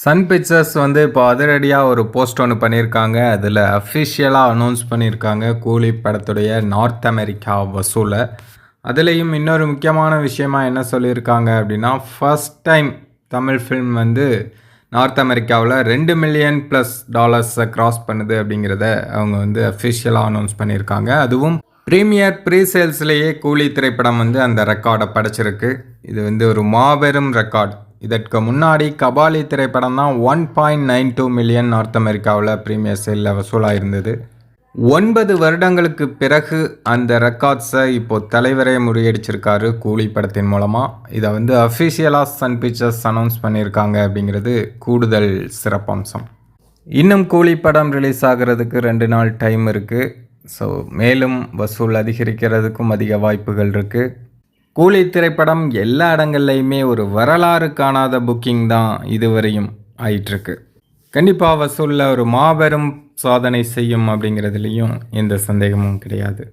Sun pictures வந்து இப்போ அதிரடியாக ஒரு போஸ்ட் ஒன்று பண்ணியிருக்காங்க. அதில் அஃபிஷியலாக அனௌன்ஸ் பண்ணியிருக்காங்க கூலி படத்துடைய நார்த் அமெரிக்கா வசூலை. அதுலேயும் இன்னொரு முக்கியமான விஷயமா என்ன சொல்லியிருக்காங்க அப்படின்னா ஃபஸ்ட் டைம் தமிழ் ஃபில்ம் வந்து நார்த் அமெரிக்காவில் ரெண்டு மில்லியன் ப்ளஸ் டாலர்ஸை க்ராஸ் பண்ணுது அப்படிங்கிறத அவங்க வந்து அஃபிஷியலாக அனௌன்ஸ் பண்ணியிருக்காங்க. அதுவும் ப்ரீமியர் ப்ரீ சேல்ஸ்லேயே கூலி திரைப்படம் வந்து அந்த ரெக்கார்டை படைச்சிருக்கு. இது வந்து ஒரு மாபெரும் ரெக்கார்ட் இதற்கு முன்னாடி கபாலி திரைப்படம் தான் one point nine two million north அமெரிக்காவில் ப்ரீமியர் சேலில் வசூலாக இருந்தது ஒன்பது வருடங்களுக்கு பிறகு அந்த ரெக்கார்ட்ஸை இப்போ தலைவரே முறியடிச்சிருக்காரு கூலி படத்தின் மூலமாக இதை வந்து அஃபிஷியலாக சன் பிக்சர்ஸ் அனௌன்ஸ் பண்ணியிருக்காங்க அப்படிங்கிறது கூடுதல் சிறப்பம்சம். இன்னும் கூலி படம் ரிலீஸ் ஆகிறதுக்கு ரெண்டு நாள் டைம் இருக்குது ஸோ மேலும் வசூல் அதிகரிக்கிறதுக்கும் அதிக வாய்ப்புகள் இருக்குது கூலி திரைப்படம் எல்லா இடங்கள்லையுமே ஒரு வரலாறு காணாத புக்கிங் தான் இதுவரையும் ஆயிட்டிருக்கு. கண்டிப்பாக வசூலில் ஒரு மாபெரும் சாதனை செய்யும் அப்படிங்கிறதுலையும் எந்த சந்தேகமும் கிடையாது.